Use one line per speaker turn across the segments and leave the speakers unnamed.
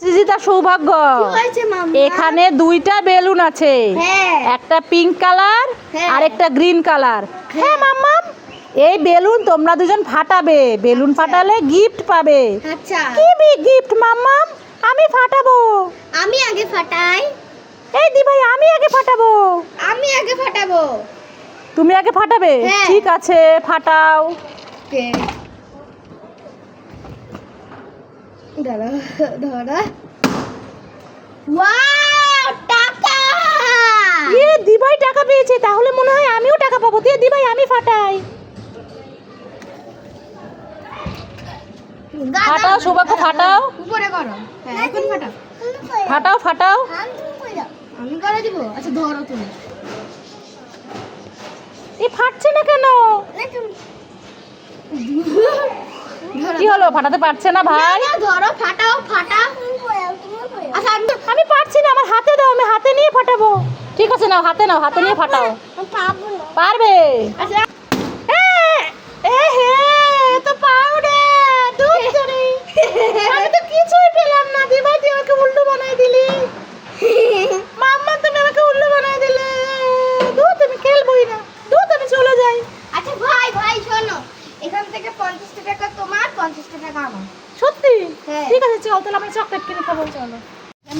সৃজিতা সৌভাগ্য। এখানে দুইটা বেলুন আছে।
হ্যাঁ।
একটা পিঙ্ক কালার
হ্যাঁ।
আর একটা গ্রিন কালার হ্যাঁ। মাম্মাম এই বেলুন তোমরা দুজন ফাটাবে। বেলুন ফাটালে গিফট পাবে।
আচ্ছা।
কি গিফট মাম্মাম আমি ফাটাবো।
আমি আগে ফাটাই।
এই দি ভাই আমি আগে ফাটাবো।
আমি আগে ফাটাবো।
তুমি আগে ফাটাবে?
হ্যাঁ।
ঠিক আছে ফাটাও।
দাঁড়া ধরা ওয়াও টাকা!
ইয়ে দিভাই টাকা পেয়েছে তাহলে মনে হয় আমিও টাকা পাবো। দিয়ে দিভাই আমি ফাটাই। ফাটাও সৌভাগ্য ফাটাও।
উপরে করো। হ্যাঁ এখন ফাটাও।
ফাটাও ফাটাও।
আমি করে দিব। আচ্ছা ধরো তুমি।
এই ফাটছে না কেন? কি হলো ফাটাতে পারছে না ভাই?
ধরো ফাটাও ফাটা আচ্ছা আমি
আমি পারছি না আমার হাতে দাও আমি হাতে নিয়ে ফাটাবো। ঠিক আছে নাও হাতে নাও হাতে নিয়ে ফাটাও। পারবে
আচ্ছা।
এ, হে, তো আমি তো কিছুই পেলাম না দিভাই তুই আমাকে উল্টো বানাই দিলি মাম্মা তুমি আমাকে উল্টো বানাই দিলে দুধ আমি খেলবই না দুধ আমি চলে যাই
আচ্ছা ভাই ভাই শোনো এখান থেকে পঞ্চাশটা টাকা তোমার পঞ্চাশটা টাকা আমার
সত্যি?
হ্যাঁ।
ঠিক আছে চল তাহলে আমি চকলেট কিনে খাব চলো।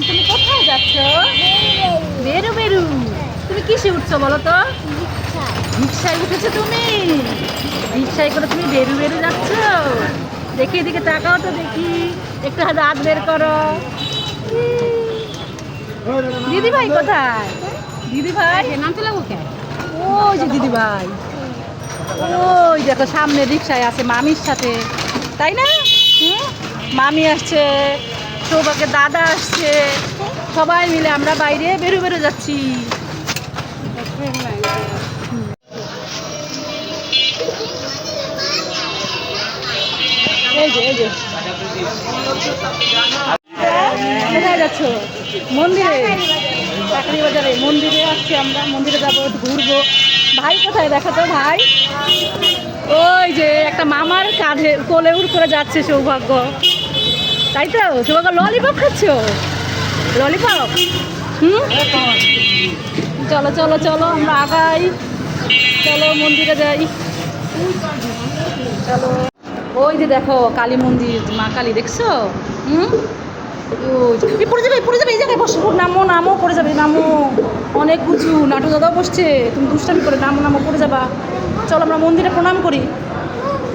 তুমি কোথায় যাচ্ছ? বেরু বেরু। তুমি কিসে উঠছো বলো তো? রিক্সায় উঠেছো তুমি? রিক্সায় করে তুমি বেরু বেরু যাচ্ছ। দেখি এদিকে তাকাও তো দেখি। একটু দাঁত বের করো। দিদি ভাই কোথায়? দিদি ভাই নাম তো লাগবো ওই যে দিদি ভাই ওই দেখো সামনে রিক্সায় আছে মামির সাথে। তাই না? মামি আসছে সৌভাগ্যের দাদা আসছে, সবাই মিলে আমরা বাইরে বেরো বেরো যাচ্ছি। কোথায় যাচ্ছ? মন্দিরে? চাকরি বাজারে। মন্দিরে আসছি আমরা। মন্দিরে যাব ঘুরবো। ভাই কোথায়? দেখো তো ভাই। ওই যে একটা মামার কাঁধে কোলে উড় করে যাচ্ছে সৌভাগ্য। তাই তো? সৌভাগ্য ললিপপ খাচ্ছ? ললিপপ হুম? চলো চলো চলো, আমরা আগাই। চলো, মন্দিরে যাই। চলো। ওই যে দেখো, কালী মন্দির, মা কালী, দেখছ? হুম? পড়ে যাবে পড়ে যাবে, এই জায়গায় বসে। নামো নামো, পড়ে যাবে, নামো। অনেক উঁচু নাটু দাদাও বসছে, তুমি দুষ্টামি করে নাম নামো করে যাবা। চলো আমরা মন্দিরে প্রণাম করি।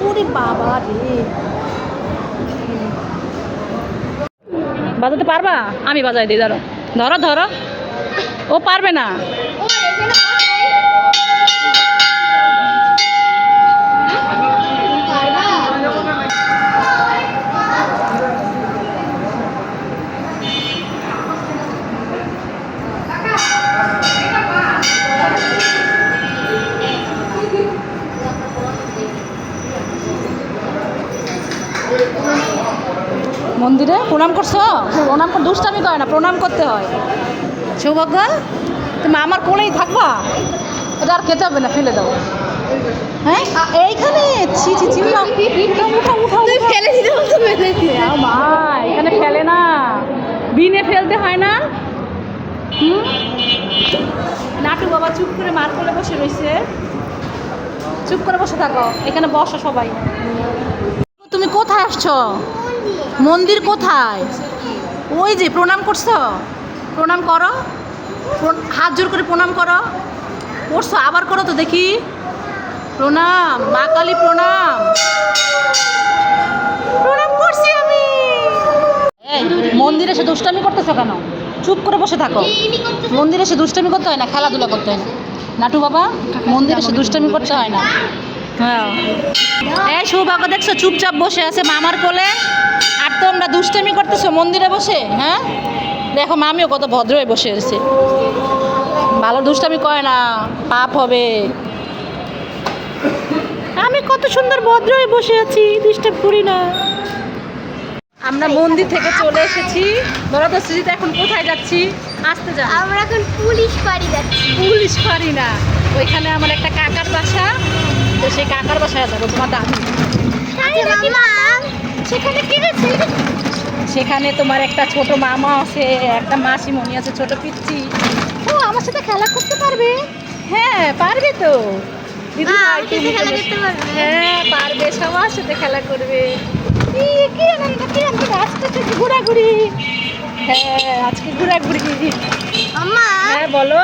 ওরে বাবা রে। বাজাতে পারবা? আমি বাজাই দিই ধরো ধরো ধরো। ও পারবে না
ও এখানে
মন্দিরে প্রণাম করছ প্রণাম করে না প্রণাম করতে হয়। সৌভাগ্য তুমি আমার কোলেই থাকবা। এটা আর খেতে হবে না ফেলে দাও। হ্যাঁ? এইখানে ছি ছি ছি
ফেলে দিতে বলছো ফেলে দিতে।
মা এখানে ফেলে না। বিনে ফেলতে হয় না। হুম? নাটু বাবা চুপ করে মার কোলে বসে রয়েছে। চুপ করে বসে থাকো এখানে বসো সবাই। তুমি কোথায় আসছো? মন্দির কোথায়? ওই যে, প্রণাম করছ? প্রণাম করো। হাত জোর করে প্রণাম করো। করছ, আবার করো তো দেখি। প্রণাম, মা কালী প্রণাম। প্রণাম করছি আমি। এই, মন্দিরে এসে দুষ্টামি করতেছো কেন? চুপ করে বসে থাকো। মন্দিরে এসে দুষ্টামি করতে হয় না? খেলাধুলা করতে হয় না? নাটু বাবা, মন্দিরে এসে দুষ্টামি করতে হয় না? এই সৌভাগ্য দেখছ চুপচাপ বসে আছে মামার কোলে। আর তোমরা দুষ্টামি করতেছো মন্দিরে বসে হ্যাঁ? দেখো মামিও কত ভদ্র হয়ে বসে আছে। ভালো দুষ্টামি করে না পাপ হবে। আমি কত সুন্দর ভদ্র হয়ে বসে আছি ডিস্টার্ব করি না। আমরা মন্দির থেকে চলে এসেছি। ধরো তো সুজিত এখন কোথায় যাচ্ছি? আসতে যা।
আমরা এখন পুলিশ বাড়ি যাচ্ছি।
পুলিশ পারি না। ওইখানে আমার একটা কাকার বাসা। তো সেই কাকার বাসায় যাব তোমার দাদু।
মামা
সেখানে সেখানে তোমার একটা ছোট মামা আছে একটা মাসিমণি আছে ছোট পিচ্ছি ও আমার সাথে খেলা করতে পারবে? হ্যাঁ পারবে তো। দিদি? হ্যাঁ পারবে সবার সাথে খেলা করবে। কি কি আনন্দ কি আনন্দ আজকে ঘোরাঘুরি। হ্যাঁ আজকে ঘোরাঘুরি।
আম্মা
হ্যাঁ বলো।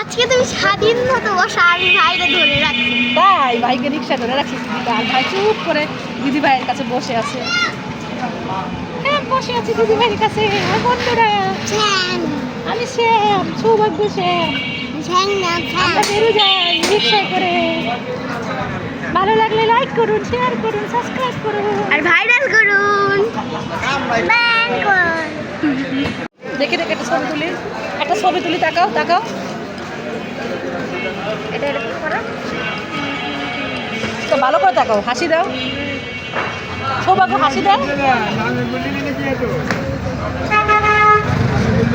আজকে তুমি স্বাধীন মতো বসা আমি ভাইরে ধরে রাখছি
তাই ভাইকে রিক্সা ধরে রাখছিস দিদি আর ভাই চুপ করে দিদি ভাইয়ের কাছে বসে আছে। হ্যাঁ বসে আছি দিদি ভাইয়ের কাছে। আর বন্ধুরা। আমি শ্যাম সৌভাগ্য শ্যাম। আমরা বেরো যাই রিক্সায় করে। ভালো লাগলে লাইক করুন শেয়ার করুন সাবস্ক্রাইব করুন।
আর ভাইরাল করুন। করুন
দেখে দেখে একটা ছবি তুলি। একটা ছবি তুলি তাকাও তাকাও। এটা এরকম করো? তো ভালো করে তাকাও হাসি দাও। সৌভাগ্য হাসি দাও।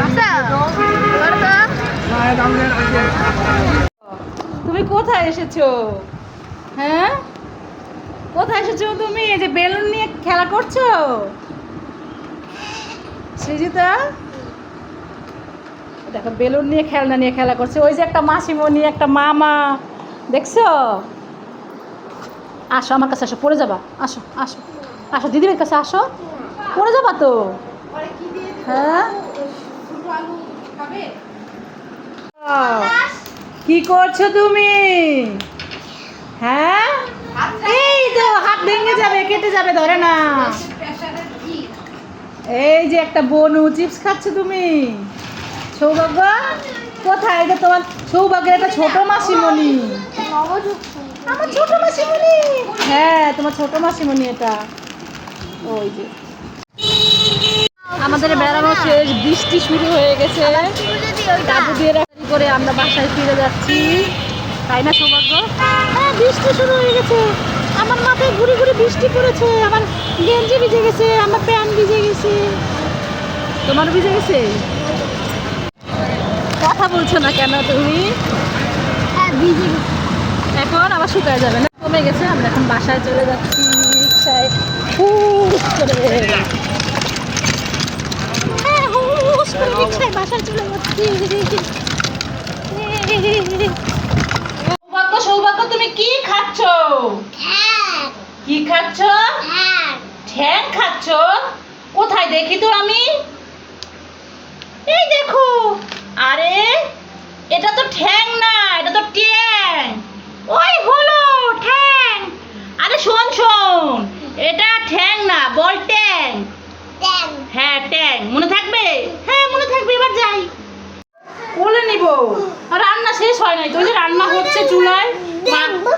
আচ্ছা
তুমি কোথায় এসেছ? হ্যাঁ? কোথায় এসেছ তুমি? এই যে বেলুন নিয়ে খেলা করছ? সৃজিতা? দেখো বেলুন নিয়ে খেলনা নিয়ে খেলা করছে। ওই যে একটা মাসিমণি একটা মামা দেখছ? আসো আমার কাছে আসো পড়ে যাবা। আসো আসো আসো দিদির কাছে আসো। পড়ে যাবা তো? হ্যাঁ? কি করছ তুমি? হ্যাঁ? এই তো হাত ভেঙে যাবে কেটে যাবে ধরে না। এই যে একটা বনু চিপস খাচ্ছ তুমি? সৌভাগ্য? কোথায় এটা তোমার সৌভাগ্যের একটা ছোট মাসিমণি? আমার ছোট মাসিমণি। হ্যাঁ তোমার ছোট মাসিমণি এটা। ওই যে। আমাদের বেড়ানো শেষ বৃষ্টি শুরু হয়ে গেছে। তাবু দিয়ে রাখি করে আমরা বাসায় ফিরে যাচ্ছি। তাই না সৌভাগ্য? হ্যাঁ বৃষ্টি শুরু হয়ে গেছে। আমার মাথায় ঘুরে ঘুরে বৃষ্টি পড়েছে। আমার গেঞ্জি ভিজে গেছে আমার প্যান্ট ভিজে গেছে। তোমার ভিজে গেছে? কথা বলছো না কেন তুমি?
হ্যাঁ
এখন আবার শুকায় যাবে না? কমে গেছে আমরা এখন বাসায় চলে যাচ্ছি রিক্সায়। হ্যাঁ হুস করে রিক্সায় বাসায় চলে যাচ্ছি। সৌভাগ্য সৌভাগ্য তুমি কি খাচ্ছ? কি খাচ্ছ? ঠ্যাং খাচ্ছ? কোথায় দেখি তো আমি? এই দেখো। আরে এটা তো ঠ্যাং না এটা তো ট্যাং। ওই হলো ঠ্যাং। আরে শোন শোন এটা ঠ্যাং না বল ট্যাং।
ট্যাং।
হ্যাঁ ট্যাং। মনে থাকবে? হ্যাঁ মনে থাকবে এবার যাই। কোলে নিব। আর রান্না শেষ হয় নাই তো যে রান্না হচ্ছে চুলায়।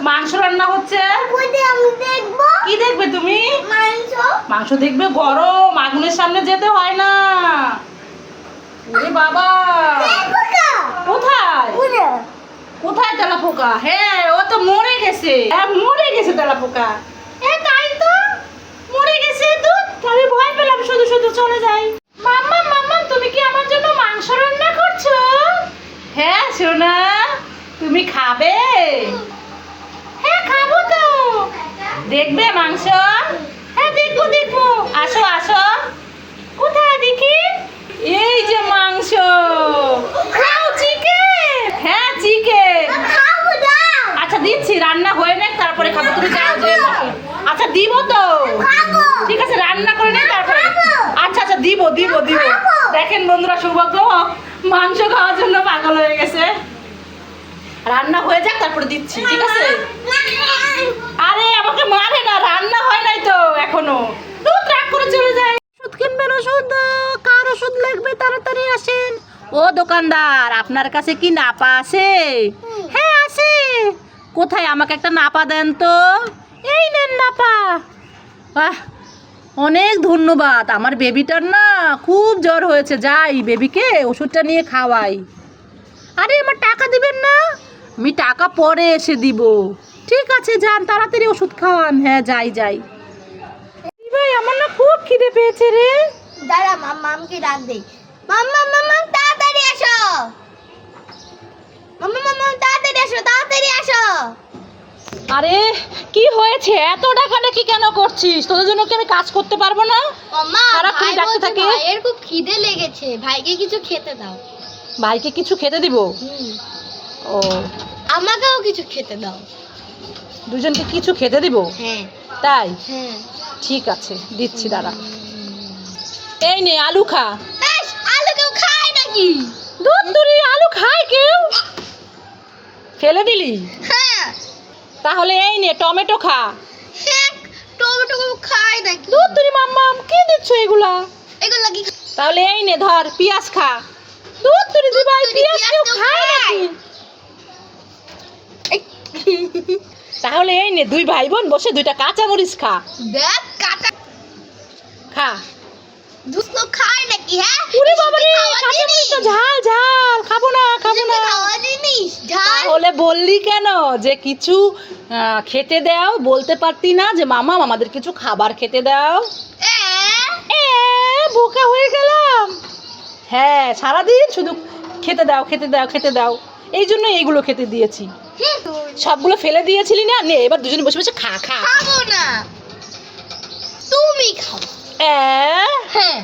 মাংস রান্না হচ্ছে।
ওইটা আমি দেখব।
কি দেখবে তুমি?
মাংস।
মাংস দেখবে গরম আগুনের সামনে যেতে হয় না। ওরে বাবা। কোথায়? কোথায় তেলা পোকা হ্যাঁ ও তো মরে গেছে। হ্যাঁ মরে গেছে তেলা পোকা হ্যাঁ তাই তো? মরে গেছে তো আমি ভয় পেলাম শুধু শুধু চলে যাই। মাম্মা মাম্মা তুমি কি আমার জন্য মাংস রান্না করছ? হ্যাঁ সোনা তুমি খাবে? হ্যাঁ খাব তো। দেখবে মাংস হ্যাঁ দেখব দেখব আসো আসো কোথায় দেখি এই যে মাংস খাও চিকেন হ্যাঁ চিকেন
খাব দাও
আচ্ছা দিচ্ছি রান্না হয়ে নে তারপরে খাব তুমি যাও যে আচ্ছা দিব তো
খাব
ঠিক আছে রান্না করে নে তারপরে
খাব।
আচ্ছা আচ্ছা দিব দিব দেখেন বন্ধুরা সৌভাগ্য মাংস খাওয়ার জন্য পাগল হয়ে গেছে। রান্না হয়ে যাক, তারপরে দিচ্ছি, ঠিক আছে? আরে, আমাকে মারে না, রান্না হয় নাই তো এখনও। দুধ রাগ করে চলে যায়। ওষুধ কিনবেন, ওষুধ, কার ওষুধ লাগবে? তাড়াতাড়ি আসেন। ও দোকানদার, আপনার কাছে কি নাপা আছে? হ্যাঁ আছে। কোথায় আমাকে একটা নাপা দেন তো? এই নেন নাপা। বাহ অনেক ধন্যবাদ। আমার বেবিটার না খুব জ্বর হয়েছে। যাই বেবিকে ওষুধটা নিয়ে খাওয়াই। আরে, আমার টাকা দিবেন না? আমি টাকা পরে এসে দিব। ঠিক আছে, যান, তাড়াতাড়ি ওষুধ খাওয়ান। হ্যাঁ যাই যাই। ভাই, আমার না খুব খিদে পেয়েছে রে।
দাঁড়া মাম্মামকে ডাক দেই। মাম্মা মাম্মাম তাড়াতাড়ি আসো মাম্মা মাম্মাম তাড়াতাড়ি আসো তাড়াতাড়ি আসো
আরে কি হয়েছে? এত ডাকাডাকি কেন করছিস? তোদের জন্য কি আমি কাজ করতে পারব না? সারাক্ষণ ডাকতে থাকে?
ভাইয়ের খুব খিদে লেগেছে। ভাইকে কিছু খেতে দাও।
ভাইকে কিছু খেতে দিব? ও।
আমাকেও কিছু খেতে দাও।
দুজনকে কিছু খেতে দিব?
হ্যাঁ।
তাই?
হ্যাঁ।
ঠিক আছে দিচ্ছি দাঁড়া। এই নে আলু খা।
আলু কেউ খায় নাকি?
দুধ তুরি আলু খায় কেউ? ফেলে দিলি?
হ্যাঁ
তাহলে এই নে টমেটো খা।
হ্যাঁ টমেটো খায় নাকি?
দুধ তুরি মাম্মাম কি দিচ্ছ এগুলা?
এগুলো কি?
তাহলে এই নে ধর পেঁয়াজ খা। দুধ তুরি দি ভাই পেঁয়াজ কেউ খায়? নাকি? তাহলে এই নে দুই ভাই বোন বসে দুইটা কাঁচা মরিচ খা।
দেখ কাটা
খা।
কেউ খায় নাকি হ্যাঁ?
ওরে বাবা রে। তো ঝাল ঝাল খাব না খাব না।
খাওয়া জিনিস ঝাল।
তাহলে বললি কেন যে কিছু খেতে দাও? বলতে পারতি না যে মামা আমাদের কিছু খাবার খেতে দাও।
এ?
বোকা হয়ে গেলাম। হ্যাঁ সারাদিন শুধু খেতে দাও খেতে দাও খেতে দাও। এই জন্য এইগুলো খেতে দিয়েছি। সবগুলো ফেলে দিয়েছিলি না? নে এবার দুজনে বসে বসে খা খা।
খাব না। তুমি খাও।
এ,
হ্যাঁ